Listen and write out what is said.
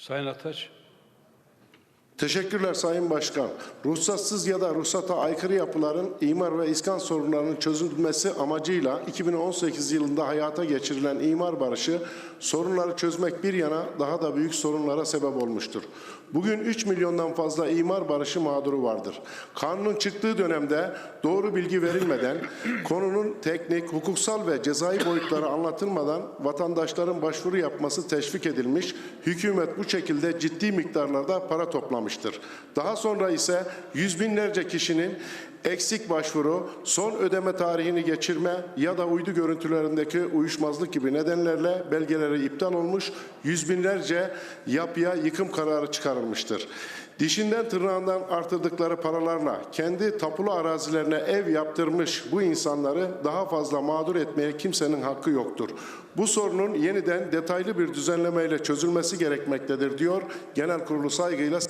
Sayın Ataç. Teşekkürler Sayın Başkan. Ruhsatsız ya da ruhsata aykırı yapıların imar ve iskan sorunlarının çözülmesi amacıyla 2018 yılında hayata geçirilen imar barışı sorunları çözmek bir yana daha da büyük sorunlara sebep olmuştur. Bugün 3 milyondan fazla imar barışı mağduru vardır. Kanunun çıktığı dönemde doğru bilgi verilmeden, konunun teknik, hukuksal ve cezai boyutları anlatılmadan vatandaşların başvuru yapması teşvik edilmiş, hükümet bu şekilde ciddi miktarlarda para toplamıştır. Daha sonra ise yüz binlerce kişinin eksik başvuru, son ödeme tarihini geçirme ya da uydu görüntülerindeki uyuşmazlık gibi nedenlerle belgeleri iptal olmuş, yüz binlerce yapıya yıkım kararı çıkarılmıştır. Dişinden tırnağından artırdıkları paralarla kendi tapulu arazilerine ev yaptırmış bu insanları daha fazla mağdur etmeye kimsenin hakkı yoktur. Bu sorunun yeniden detaylı bir düzenlemeyle çözülmesi gerekmektedir diyor. Genel kurulu saygıyla